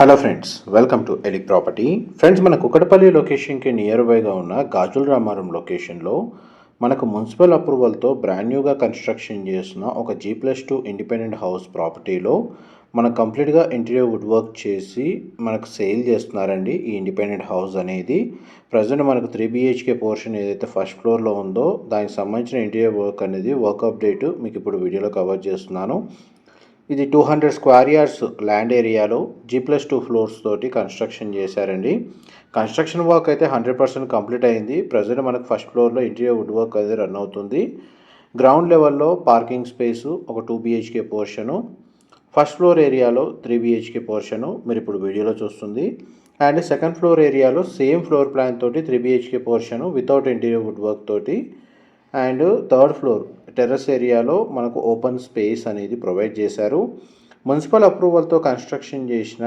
Hello friends welcome to ఎలిక్ property friends మన కుకటపల్లి లొకేషన్కి నియర్ బైగా ఉన్న గాజుల రామారం లొకేషన్లో మనకు మున్సిపల్ అప్రూవల్తో బ్రాండ్ న్యూగా కన్స్ట్రక్షన్ చేసిన ఒక G plus two independent house ప్రాపర్టీలో మనకు కంప్లీట్గా ఇంటీరియర్ వుడ్ వర్క్ చేసి మనకు సేల్ చేస్తున్నారండి ఈ ఇండిపెండెంట్ హౌస్ అనేది. ప్రజెంట్ మనకు త్రీ బిహెచ్కే పోర్షన్ ఏదైతే ఫస్ట్ ఫ్లోర్లో ఉందో దానికి సంబంధించిన ఇంటీరియర్ వర్క్ అనేది వర్క్ అప్డేట్ మీకు ఇప్పుడు వీడియోలో కవర్ చేస్తున్నాను. ఇది two hundred square yards land ఏరియాలో జీ ప్లస్ టూ ఫ్లోర్స్ తోటి కన్స్ట్రక్షన్ చేశారండి. కన్స్ట్రక్షన్ వర్క్ అయితే హండ్రెడ్ పర్సెంట్ కంప్లీట్ అయింది. ప్రజెంట్ మనకు ఫస్ట్ ఫ్లోర్లో ఇంటీరియర్ వుడ్ వర్క్ అయితే రన్ అవుతుంది. గ్రౌండ్ లెవెల్లో పార్కింగ్ స్పేసు ఒక two BHK portion first floor ఏరియాలో త్రీ బిహెచ్కే పోర్షను మీరు ఇప్పుడు వీడియోలో చూస్తుంది. అండ్ సెకండ్ ఫ్లోర్ ఏరియాలో సేమ్ ఫ్లోర్ ప్లాన్ తోటి three BHK portion without interior wood work తోటి. అండ్ థర్డ్ ఫ్లోర్ టెర్రస్ ఏరియాలో మనకు ఓపెన్ స్పేస్ అనేది ప్రొవైడ్ చేశారు. మున్సిపల్ అప్రూవల్తో కన్స్ట్రక్షన్ చేసిన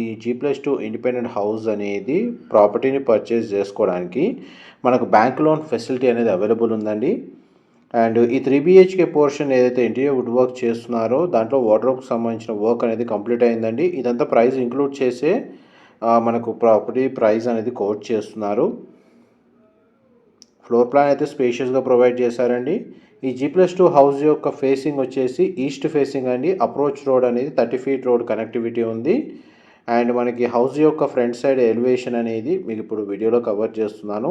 ఈ G plus two independent house అనేది ప్రాపర్టీని పర్చేస్ చేసుకోవడానికి మనకు బ్యాంక్ లోన్ ఫెసిలిటీ అనేది అవైలబుల్ ఉందండి. అండ్ ఈ త్రీ బిహెచ్కే పోర్షన్ ఏదైతే ఇంటీరియర్ వుడ్ వర్క్ చేస్తున్నారో దాంట్లో వార్డ్రోబ్కి సంబంధించిన వర్క్ అనేది కంప్లీట్ అయిందండి. ఇదంతా ప్రైస్ ఇంక్లూడ్ చేసే మనకు ప్రాపర్టీ ప్రైస్ అనేది కోట్ చేస్తున్నారు. ఫ్లోర్ ప్లాన్ అయితే స్పేషియస్గా ప్రొవైడ్ చేశారండి. ఈ జీ ప్లస్ టూ హౌస్ యొక్క ఫేసింగ్ వచ్చేసి ఈస్ట్ ఫేసింగ్ అండి. అప్రోచ్ రోడ్ అనేది థర్టీ ఫీట్ రోడ్ కనెక్టివిటీ ఉంది. అండ్ మనకి హౌస్ యొక్క ఫ్రంట్ సైడ్ ఎలివేషన్ అనేది మీకు ఇప్పుడు వీడియోలో కవర్ చేస్తున్నాను.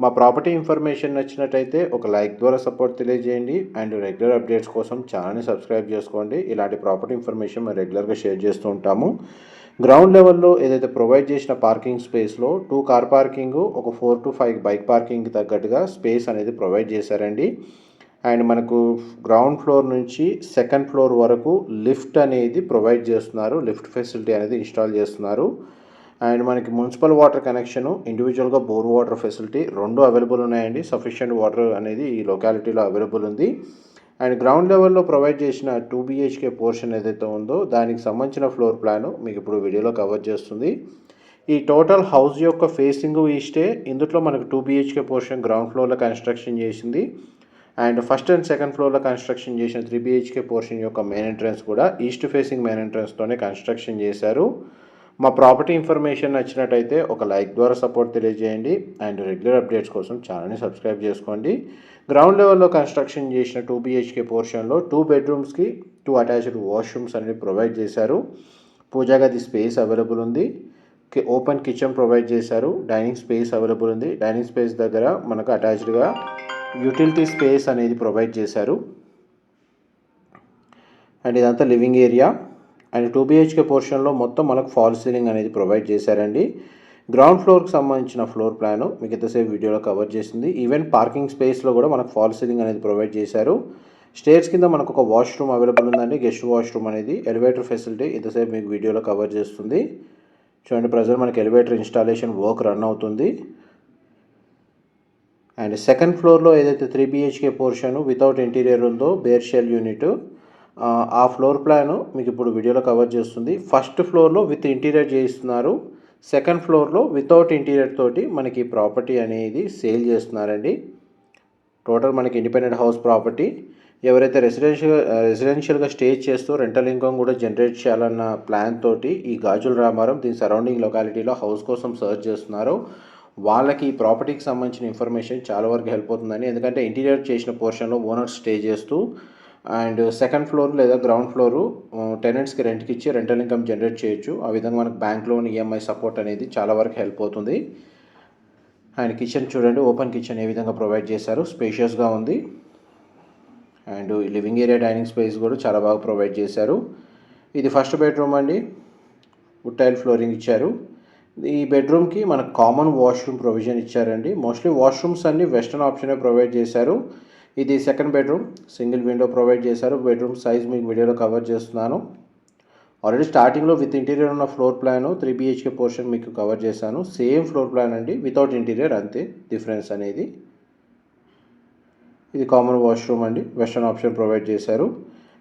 మా ప్రాపర్టీ ఇన్ఫర్మేషన్ నచ్చినట్టయితే ఒక లైక్ ద్వారా సపోర్ట్ తెలియజేయండి. అండ్ రెగ్యులర్ అప్డేట్స్ కోసం ఛానల్ని సబ్స్క్రైబ్ చేసుకోండి. ఇలాంటి ప్రాపర్టీ ఇన్ఫర్మేషన్ మేము రెగ్యులర్గా షేర్ చేస్తూ ఉంటాము. గ్రౌండ్ లెవెల్లో ఏదైతే ప్రొవైడ్ చేసిన పార్కింగ్ స్పేస్లో టూ కార్ పార్కింగ్ ఒక ఫోర్ టు ఫైవ్ బైక్ పార్కింగ్కి తగ్గట్టుగా స్పేస్ అనేది ప్రొవైడ్ చేశారండి. అండ్ మనకు గ్రౌండ్ ఫ్లోర్ నుంచి సెకండ్ ఫ్లోర్ వరకు లిఫ్ట్ అనేది ప్రొవైడ్ చేస్తున్నారు. లిఫ్ట్ ఫెసిలిటీ అనేది ఇన్స్టాల్ చేస్తున్నారు. అండ్ మనకి మున్సిపల్ వాటర్ కనెక్షన్ ఇండివిజువల్గా బోర్ వాటర్ ఫెసిలిటీ రెండు అవైలబుల్ ఉన్నాయండి. సఫిషియెంట్ వాటర్ అనేది ఈ లొకాలిటీలో అవైలబుల్ ఉంది. అండ్ గ్రౌండ్ లెవెల్లో ప్రొవైడ్ చేసిన టూ బిహెచ్కే పోర్షన్ ఏదైతే ఉందో దానికి సంబంధించిన ఫ్లోర్ ప్లాన్ మీకు ఇప్పుడు వీడియోలో కవర్ చేస్తుంది. ఈ టోటల్ హౌస్ యొక్క ఫేసింగ్ ఈస్టే ఇందులో మనకు టూ బిహెచ్కే పోర్షన్ గ్రౌండ్ ఫ్లోర్లో కన్స్ట్రక్షన్ చేసింది. అండ్ ఫస్ట్ అండ్ సెకండ్ ఫ్లోర్లో కన్స్ట్రక్షన్ చేసిన త్రీ బిహెచ్కే పోర్షన్ యొక్క మెయిన్ ఎంట్రన్స్ కూడా ఈస్ట్ ఫేసింగ్ మెయిన్ ఎంట్రన్స్తోనే కన్స్ట్రక్షన్ చేశారు. మా ప్రాపర్టీ ఇన్ఫర్మేషన్ నచ్చినట్టయితే ఒక లైక్ ద్వారా సపోర్ట్ తెలియజేయండి. అండ్ రెగ్యులర్ అప్డేట్స్ కోసం ఛానల్ని సబ్స్క్రైబ్ చేసుకోండి. గ్రౌండ్ లెవెల్లో కన్స్ట్రక్షన్ చేసిన టూ బిహెచ్కే పోర్షన్లో టూ బెడ్రూమ్స్కి టూ అటాచ్డ్ వాష్రూమ్స్ అనేవి ప్రొవైడ్ చేశారు. పూజా గది స్పేస్ అవైలబుల్ ఉంది. ఓపెన్ కిచెన్ ప్రొవైడ్ చేశారు. డైనింగ్ స్పేస్ అవైలబుల్ ఉంది. డైనింగ్ స్పేస్ దగ్గర మనకు అటాచ్డ్గా యూటిలిటీ స్పేస్ అనేది ప్రొవైడ్ చేశారు. అండ్ ఇదంతా living area. And two BHK పోర్షన్లో మొత్తం మనకు ఫాల్ సీలింగ్ అనేది ప్రొవైడ్ చేశారండి. గ్రౌండ్ ఫ్లోర్కి సంబంధించిన ఫ్లోర్ ప్లాన్ మీకు ఎంతసేపు వీడియోలో కవర్ చేసింది. ఈవెన్ పార్కింగ్ స్పేస్లో కూడా మనకు ఫాల్ సీలింగ్ అనేది ప్రొవైడ్ చేశారు. స్టేర్స్ కింద మనకు ఒక వాష్రూమ్ అవైలబుల్ ఉందండి. గెస్ట్ వాష్రూమ్ అనేది ఎలివేటర్ ఫెసిలిటీ ఇంతసేపు మీకు వీడియోలో కవర్ చేస్తుంది. చూడండి ప్రజెంట్ మనకి ఎలివేటర్ ఇన్స్టాలేషన్ వర్క్ రన్ అవుతుంది. అండ్ సెకండ్ ఫ్లోర్లో ఏదైతే three BHK portion without interior ఉందో బేర్షెల్ యూనిట్ ఆ ఫ్లోర్ ప్లాన్ మీకు ఇప్పుడు వీడియోలో కవర్ చేస్తుంది. ఫస్ట్ ఫ్లోర్లో విత్ ఇంటీరియర్ చేయిస్తున్నారు. సెకండ్ ఫ్లోర్లో వితౌట్ ఇంటీరియర్ తోటి మనకి ప్రాపర్టీ అనేది సేల్ చేస్తున్నారండి. టోటల్ మనకి ఇండిపెండెంట్ హౌస్ ప్రాపర్టీ. ఎవరైతే రెసిడెన్షియల్ రెసిడెన్షియల్గా స్టే చేస్తూ రెంటల్ ఇన్కమ్ కూడా జనరేట్ చేయాలన్న ప్లాన్ తోటి ఈ గాజుల రామారం దీని సరౌండింగ్ లొకాలిటీలో హౌస్ కోసం సర్చ్ చేస్తున్నారో. వాళ్ళకి ప్రాపర్టీకి సంబంధించిన ఇన్ఫర్మేషన్ చాలా వరకు హెల్ప్ అవుతుందని ఎందుకంటే ఇంటీరియర్ చేసిన పోర్షన్లో ఓనర్ స్టే చేస్తూ అండ్ సెకండ్ ఫ్లోర్ లేదా గ్రౌండ్ ఫ్లోరు టెనెంట్స్కి రెంట్కి ఇచ్చి రెంటల్ ఇన్కమ్ జనరేట్ చేయొచ్చు. ఆ విధంగా మనకు బ్యాంక్ లోన్ ఈఎంఐ సపోర్ట్ అనేది చాలా వరకు హెల్ప్ అవుతుంది. అండ్ కిచెన్ చూడండి ఓపెన్ కిచెన్ ఏ విధంగా ప్రొవైడ్ చేశారు. స్పేషియస్గా ఉంది. And living area dining space కూడా చాలా బాగా ప్రొవైడ్ చేశారు. ఇది ఫస్ట్ బెడ్రూమ్ అండి. వుడ్ టైల్ ఫ్లోరింగ్ ఇచ్చారు. ఈ బెడ్రూమ్కి మనకు కామన్ వాష్రూమ్ ప్రొవిజన్ ఇచ్చారండి. మోస్ట్లీ వాష్రూమ్స్ అన్ని వెస్టర్న్ ఆప్షనే ప్రొవైడ్ చేశారు. ఇది second bedroom single window provide చేశారు. బెడ్రూమ్ సైజ్ మీకు వీడియోలో కవర్ చేస్తున్నాను. ఆల్రెడీ స్టార్టింగ్లో విత్ ఇంటీరియర్ ఉన్న floor plan three BHK portion మీకు కవర్ చేశాను. సేమ్ ఫ్లోర్ ప్లాన్ అండి వితౌట్ ఇంటీరియర్ అంతే డిఫరెన్స్ అనేది. ఇది కామన్ వాష్రూమ్ అండి వెస్టర్న్ ఆప్షన్ ప్రొవైడ్ చేశారు.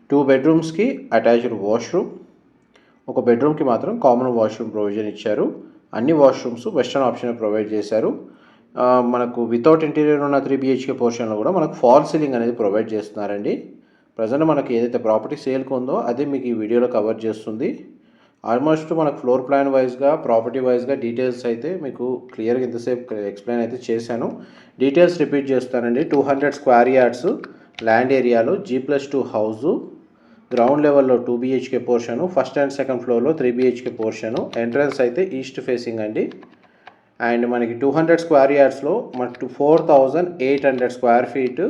టూ బెడ్రూమ్స్కి అటాచ్డ్ వాష్రూమ్ ఒక బెడ్రూమ్కి మాత్రం కామన్ వాష్రూమ్ ప్రొవిజన్ ఇచ్చారు. అన్ని వాష్రూమ్స్ వెస్టర్న్ ఆప్షన్ ప్రొవైడ్ చేశారు. మనకు వితౌట్ ఇంటీరియర్ ఉన్న త్రీ బిహెచ్కే పోర్షన్లో కూడా మనకు ఫాల్ సీలింగ్ అనేది ప్రొవైడ్ చేస్తున్నారండి. ప్రజెంట్ మనకి ఏదైతే ప్రాపర్టీ సేల్కి ఉందో అదే మీకు ఈ వీడియోలో కవర్ చేస్తుంది. ఆల్మోస్ట్ మనకు ఫ్లోర్ ప్లాన్ వైజ్గా ప్రాపర్టీ వైజ్గా డీటెయిల్స్ అయితే మీకు క్లియర్గా ఇంతసేపు ఎక్స్ప్లెయిన్ అయితే చేశాను. డీటెయిల్స్ రిపీట్ చేస్తానండి. Two hundred square yards land ఏరియాలో G plus two house ground లెవెల్లో two BHK portion first and second ఫ్లోర్లో త్రీ బీహెచ్కే పోర్షను. ఎంట్రన్స్ అయితే ఈస్ట్ ఫేసింగ్ అండి. అండ్ మనకి టూ హండ్రెడ్ స్క్వేర్ యార్డ్స్లో మనకు four thousand eight hundred square feet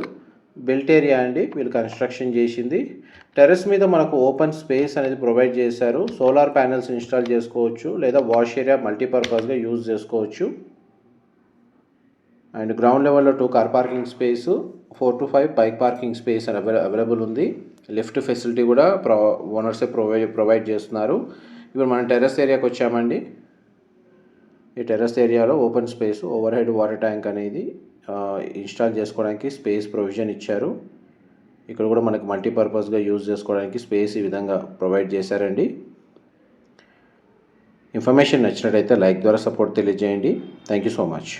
built area అండి వీళ్ళు కన్స్ట్రక్షన్ చేసింది. టెర్రస్ మీద మనకు ఓపెన్ స్పేస్ అనేది ప్రొవైడ్ చేశారు. సోలార్ ప్యానెల్స్ ఇన్స్టాల్ చేసుకోవచ్చు లేదా వాష్ ఏరియా మల్టీపర్పస్గా యూజ్ చేసుకోవచ్చు. అండ్ గ్రౌండ్ లెవెల్లో two car parking space four to five bike parking space avail available ఉంది. లిఫ్ట్ ఫెసిలిటీ కూడా ప్రొ ఓనర్సే ప్రొవైడ్ ప్రొవైడ్ చేస్తున్నారు. ఇప్పుడు మనం టెర్రస్ ఏరియాకి వచ్చామండి. ఈ టెర్రస్ ఏరియాలో open space overhead water tank అనేది ఇన్స్టాల్ చేసుకోవడానికి స్పేస్ ప్రొవిజన్ ఇచ్చారు. ఇక్కడ కూడా మనకు మల్టీపర్పస్గా యూజ్ చేసుకోవడానికి స్పేస్ ఈ విధంగా ప్రొవైడ్ చేశారండి. ఇన్ఫర్మేషన్ నచ్చినట్టయితే లైక్ ద్వారా సపోర్ట్ తెలియజేయండి. Thank you so much.